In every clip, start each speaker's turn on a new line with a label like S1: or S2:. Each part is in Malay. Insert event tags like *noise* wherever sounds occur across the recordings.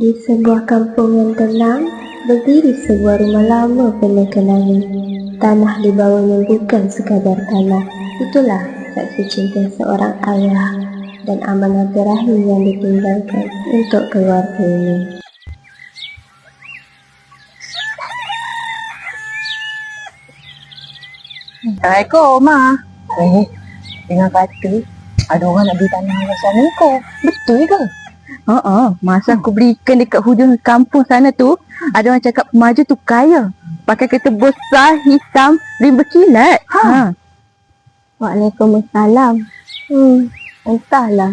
S1: Di sebuah kampung yang tenang, berdiri sebuah rumah lama penuh kenangan. Tanah di bawahnya bukan sekadar tanah. Itulah saksi cinta seorang ayah dan amanah terakhir yang ditinggalkan untuk keluarga ini.
S2: Assalamualaikum, Ma. Eh, dengar kata ada orang nak beli tanah di sana kau. Betul ke?
S3: Ha ah, masa aku belikan dekat hujung kampung sana tu, ada orang cakap pemaju tu kaya. Pakai kereta besar hitam rim berkilat. Ha.
S1: Waalaikumsalam. Hmm, entahlah.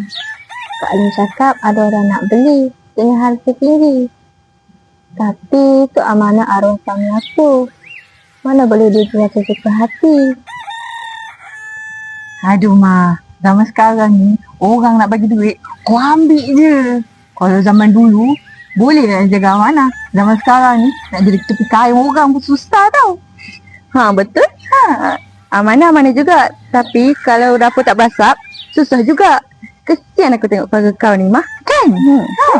S1: Kak Alim cakap ada orang nak beli dengan harga tinggi. Tapi itu amanah arwah suami aku. Mana boleh dijual sesuka hati.
S2: Aduh, Ma. Zaman sekarang ni, orang nak bagi duit, kau ambil je. Kalau zaman dulu, boleh nak jaga amanah. Zaman sekarang ni, nak jadi tepi kain orang pun susah tau.
S3: Ha, betul? Ha. Amanah-amanah juga. Tapi kalau dapur tak berasap, susah juga. Kesian aku tengok keluarga kau ni, Mah. Kan? Hmm.
S2: Ha.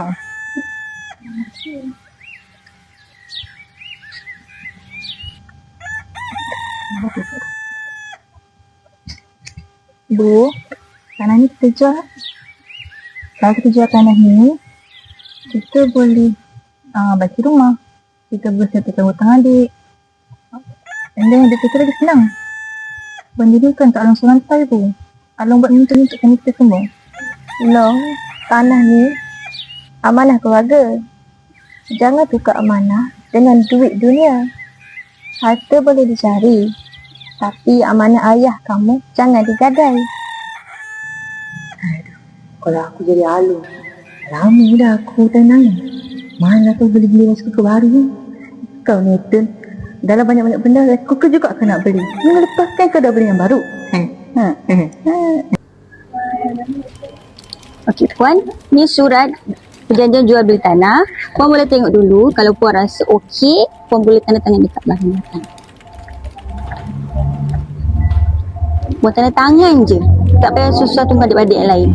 S2: Bu, tanah ni kita jual. Kalau kita jual tanah ni, kita boleh uh, bagi rumah. Kita boleh settlekan hutang adik. And then, dia kata lagi senang. Mendirikan tak Along Surantai tu. Along buat minta untuk kami kita semua.
S1: Long, tanah ni amanah keluarga. Jangan tukar amanah dengan duit dunia. Harta boleh dicari. Tapi amanah ayah kamu jangan digadai.
S2: Kalau aku jadi alu, lama dah aku tenang. Mana tu beli-beli yang suka baru ni?
S3: Kau ni, Tun. Dalam banyak-banyak benda, aku ke juga akan nak beli. Minggu lepas kan kau dah beli yang baru.
S2: Eh,
S3: Ha.
S4: Okey puan, ni surat perjanjian jual beli tanah. Puan boleh tengok dulu kalau puan rasa okey, puan boleh tanda tangan dekat belakang belakang. Puan tanda tangan je. Tak payah susah tunggu adik-adik yang lain.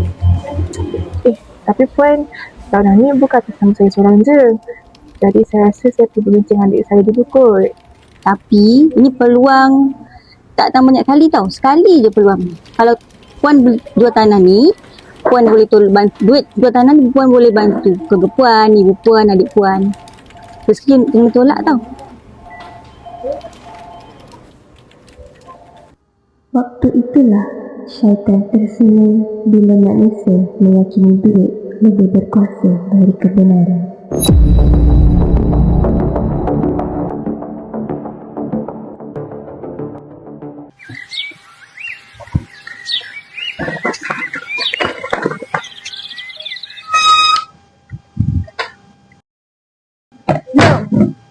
S5: Tapi puan, tanah ni bukan atas nama saya seorang je. Jadi saya rasa saya perlu bincang adik saya dulu kot.
S4: Tapi ini peluang tak datang banyak kali tau. Sekali je peluang ni. Kalau puan beli- jual tanah ni, puan boleh tol bantu duit jual tanah ni puan boleh bantu keluarga puan, ibu puan, adik puan. Rezeki jangan tolak tau.
S1: Waktu itulah syaitan tersenyum bila manusia meyakini duit lebih berkuasa dari kebenaran.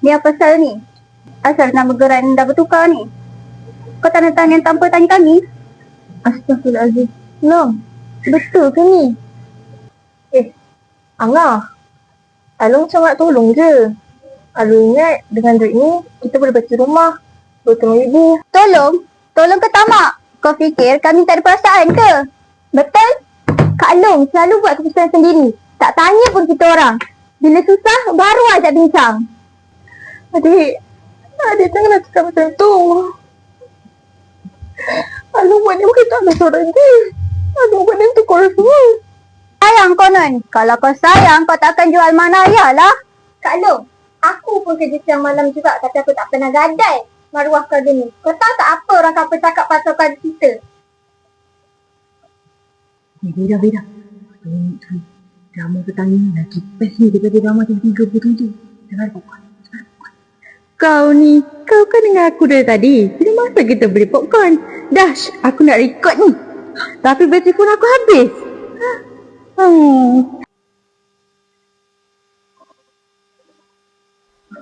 S4: Ni apa pasal ni? Asal nama geran dah bertukar ni. Kau tanda tangan tanpa tanya kami?
S1: Astaghfirullahaladzim. Long, betul ke ni?
S5: Eh, Angah. Along nak tolong je. Along ingat dengan duit ni, kita boleh bagi rumah. Tolong ibu.
S4: Tolong? Tolong ke tamak? Kau fikir kami tak ada perasaan ke? Betul? Kak Long selalu buat keputusan sendiri. Tak tanya pun kita orang. Bila susah, baru ajak bincang.
S5: Adik, adik janganlah cakap macam tu. Buat ni bukan tak ada je. Along buat ni korang semua.
S4: Sayang konon. Kalau kau sayang, kau takkan jual mana ayah lah. Kak Long, aku pun kerja siang malam juga tapi aku tak pernah gadai maruah kau ni. Kau tahu tak apa orang kapal cakap pasal kau kita?
S2: eh beda, beda. Tengok tu. Drama petang ni lagi best ni daripada drama TV 37. Jangan lupa.
S3: Kau ni, kau kan dengan aku dari tadi. Bila masa kita beli popcorn? Dash, aku nak record ni. Tapi bateri phone aku habis. Hmm.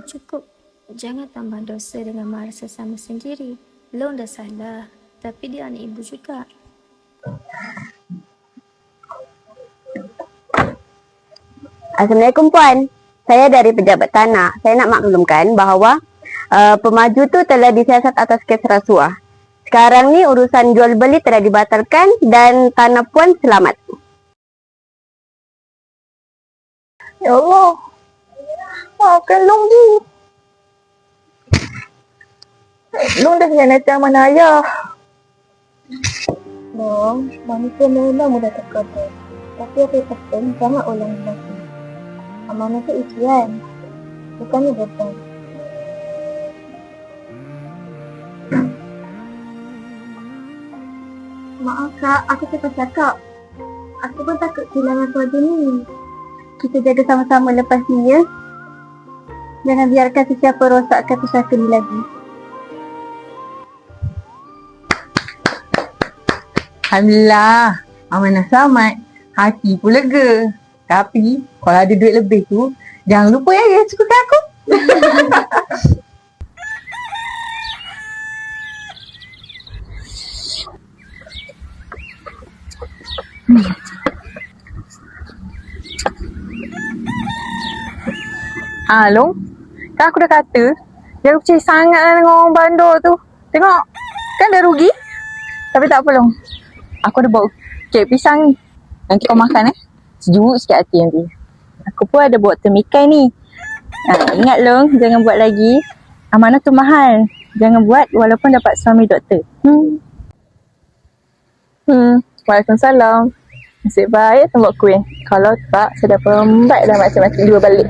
S6: Cukup. Jangan tambah dosa dengan marah sesama sendiri. Long dah salah. Tapi dia anak ibu juga.
S4: Assalamualaikum Puan. Saya dari Pejabat Tanah. Saya nak maklumkan bahawa uh, pemaju tu telah disiasat atas kes rasuah. Sekarang ni urusan jual beli telah dibatalkan dan tanah Puan selamat.
S5: Ya Allah, Maafkan Long je. Long dah hianati amanah ayah. Long, manusia memang mudah tergoda. Tapi apa yang penting, jangan ulangi lagi. Amanah tu ujian. Bukannya beban. Kak, aku cepat cakap. Aku pun takut kehilangan keluarga ni. Kita jaga sama-sama lepas ni ya. Jangan biarkan sesiapa rosakkan pusaka ni lagi.
S7: Alhamdulillah. Amanah selamat. Hati pun lega. Tapi, kalau ada duit lebih tu, jangan lupa ya, ya sukakan aku. *laughs* Ah, Long. Kan aku dah kata, jangan percaya sangat lah dengan orang bandar tu. Tengok, kan dah rugi. Tapi tak apa, Long. Aku ada bawa kek pisang. Nanti kau makan eh. Sejuk sikit hati nanti. Aku pun ada bawa temikai ni. Ha, ingat Long, jangan buat lagi. Amanah tu mahal. Jangan buat walaupun dapat suami doktor. Hmm. Hmm. Waalaikumsalam. Nasib baik buat kuih. Kalau tak, saya dah pembat dah macam-macam dua balik.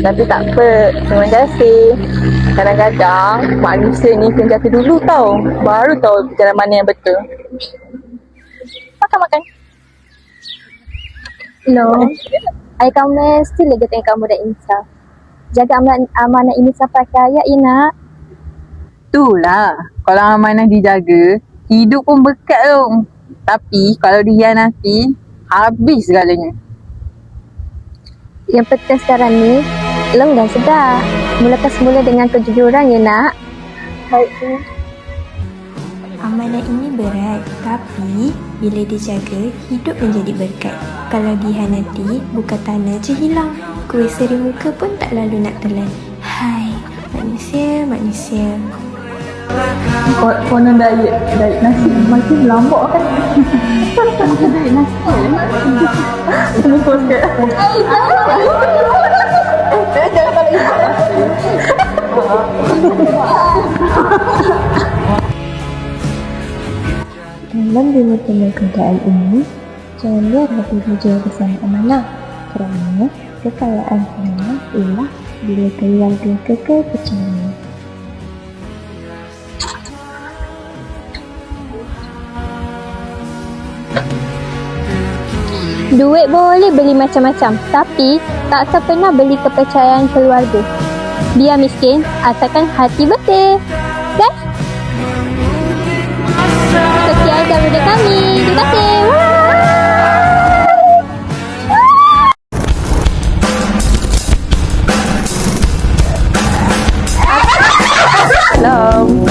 S7: Tapi tak apa. Terima kasih. Kadang-kadang manusia ni kena jatuh dulu tau. Baru tahu jalan mana yang betul. Makan-makan.
S8: Long, I kamu mesti lega tengok kamu dah insaf. Jaga amanah, amanah ini sampai kaya, ya nak.
S7: Itulah. Kalau amanah dijaga, hidup pun berkat tu. Tapi kalau dihianati, habis segalanya.
S8: Yang penting sekarang ni, Long dah sedar. Mulakan semula dengan kejujuran, ya nak.
S6: Amanah ini berat, tapi bila dijaga, hidup menjadi berkat. Kalau dihianati, bukan tanah je hilang. Kuih seri muka pun tak lalu nak telan. Hai, manusia, manusia.
S9: Konon diet, diet nasi makin lambak kan. *laughs* diet nasi. Semua kat.
S1: Dalam dunia keadaan ini, jangan biar hati hijau bersama amanah. Kerana kekayaan amanah ialah bila keluarga kekal percaya.
S8: Duit boleh beli macam-macam, tapi tak pernah beli kepercayaan keluarga. Biar miskin, asalkan hati bersih. Kan? Sekian daripada kami. Terima kasih.
S7: Salam.